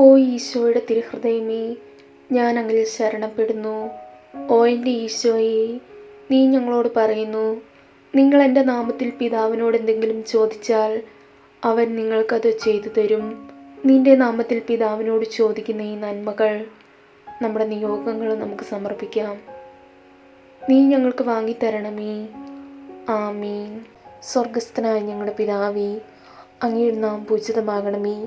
ഓ ഈശോയുടെ തിരുഹൃദയമേ ഞാൻ അങ്ങിൽ ശരണപ്പെടുന്നു. ഓ എന്റെ ഈശോയെ നീ ഞങ്ങളോട് പറയുന്നു നിങ്ങൾ എന്റെ നാമത്തിൽ പിതാവിനോട് എന്തെങ്കിലും ചോദിച്ചാൽ അവൻ നിങ്ങൾക്കത് ചെയ്തു തരും. നിന്റെ നാമത്തിൽ പിതാവിനോട് ചോദിക്കുന്ന ഈ നന്മകൾ നമ്മുടെ നിയോഗങ്ങൾ നമുക്ക് സമർപ്പിക്കാം. നീ ഞങ്ങൾക്ക് വാങ്ങിത്തരണമേ. ആമീൻ. സ്വർഗസ്ഥനായ ഞങ്ങളുടെ പിതാവി അങ്ങയുടെ നാം പൂജിതമാകണമേ.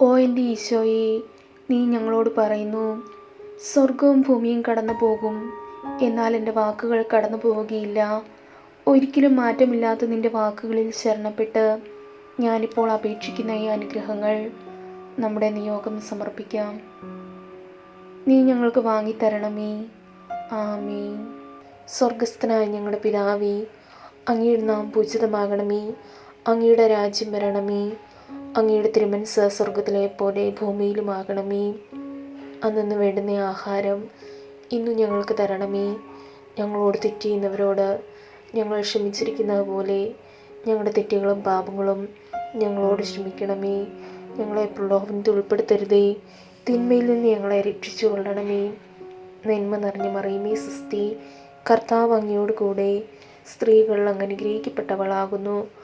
ഓ എന്റെ ഈശോയെ നീ ഞങ്ങളോട് പറയുന്നു സ്വർഗവും ഭൂമിയും കടന്നു പോകും. എന്നാൽ എന്റെ വാക്കുകൾ കടന്നു പോവുകയില്ല. ഒരിക്കലും മാറ്റമില്ലാത്ത നിന്റെ വാക്കുകളിൽ ശരണപ്പെട്ട് ഞാനിപ്പോൾ അപേക്ഷിക്കുന്ന ഈ അനുഗ്രഹങ്ങൾ നമ്മുടെ നിയോഗം സമർപ്പിക്കാം. നീ ഞങ്ങൾക്ക് വാങ്ങിത്തരണമേ. ആമീൻ. സ്വർഗസ്ഥനായ ഞങ്ങളുടെ പിതാവേ അങ്ങയുടെ നാം പൂജിതമാകണമേ. അങ്ങയുടെ രാജ്യം വരണമേ. അങ്ങയുടെ തിരുമനസ് സ്വർഗത്തിലെ പോലെ ഭൂമിയിലുമാകണമേ. അന്നു വേണ്ടുന്ന ആഹാരം ഇന്നു ഞങ്ങൾക്ക് തരണമേ. ഞങ്ങളോട് തെറ്റ് ചെയ്യുന്നവരോട് ഞങ്ങൾ ക്ഷമിച്ചിരിക്കുന്നത് പോലെ ഞങ്ങളുടെ തെറ്റുകളും പാപങ്ങളും ഞങ്ങളോട് ക്ഷമിക്കണമേ. ഞങ്ങളെ പ്രലോഭനത്തിൽ ഉൾപ്പെടുത്തരുതേ. തിന്മയിൽ നിന്ന് ഞങ്ങളെ രക്ഷിച്ചു കൊള്ളണമേ. നന്മ നിറഞ്ഞ മറിയുമേ സുസ്തി. കർത്താവ് അങ്ങയോട് കൂടെ സ്ത്രീകൾ അങ്ങ് അനുഗ്രഹിക്കപ്പെട്ടവളാകുന്നു.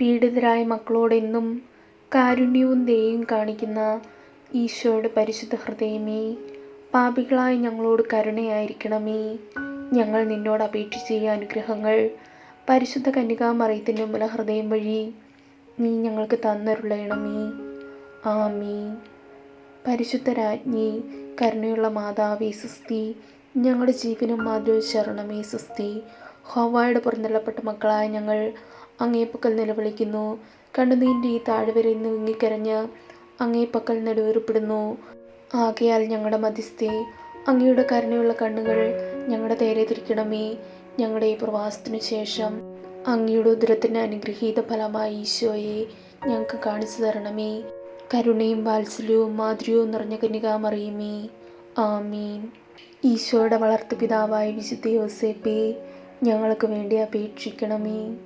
പീഡിതരായ മക്കളോടെന്നും കാരുണ്യവും ദയയും കാണിക്കുന്ന ഈശോയുടെ പരിശുദ്ധ ഹൃദയമേ പാപികളായ ഞങ്ങളോട് കരുണയായിരിക്കണമേ. ഞങ്ങൾ നിന്നോട് അപേക്ഷിച്ച ഈ അനുഗ്രഹങ്ങൾ പരിശുദ്ധ കന്യകാമറിയത്തിന്റെ മൂലഹൃദയം വഴി നീ ഞങ്ങൾക്ക് തന്നരുളയണമേ ആമീൻ. പരിശുദ്ധ രാജ്ഞി കരുണയുള്ള മാതാവേ സുസ്തി ഞങ്ങളുടെ ജീവനും മാതൃ ശരണമേ സുസ്തി. ഹവായുടെ പുറന്തള്ളപ്പെട്ട മക്കളായ ഞങ്ങൾ അങ്ങേപ്പക്കൽ നിലവിളിക്കുന്നു. കണ്ണുനീരിന്റെ ഈ താഴ്വരയിൽ നിന്ന് വിങ്ങിക്കരഞ്ഞ് അങ്ങേപ്പക്കൽ നെടുവേർപ്പെടുന്നു. ആകയാൽ ഞങ്ങളുടെ മധ്യസ്ഥി അങ്ങയുടെ കരുണയുള്ള കണ്ണുകൾ ഞങ്ങളുടെ നേരെ തിരിക്കണമേ. ഞങ്ങളുടെ ഈ പ്രവാസത്തിനു ശേഷം അങ്ങയുടെ ഉദരത്തിന്റെ അനുഗ്രഹീത ഫലമായി ഈശോയെ ഞങ്ങൾക്ക് കാണിച്ചു തരണമേ. കരുണയും വാത്സല്യവും മാധുര്യവും നിറഞ്ഞ കന്യകാമറിയുമേ ആമീൻ. ഈശോയുടെ വളർത്തു പിതാവായ വിശുദ്ധ യോസേപ്പേ ഞങ്ങൾക്ക് വേണ്ടി അപേക്ഷിക്കണമേ.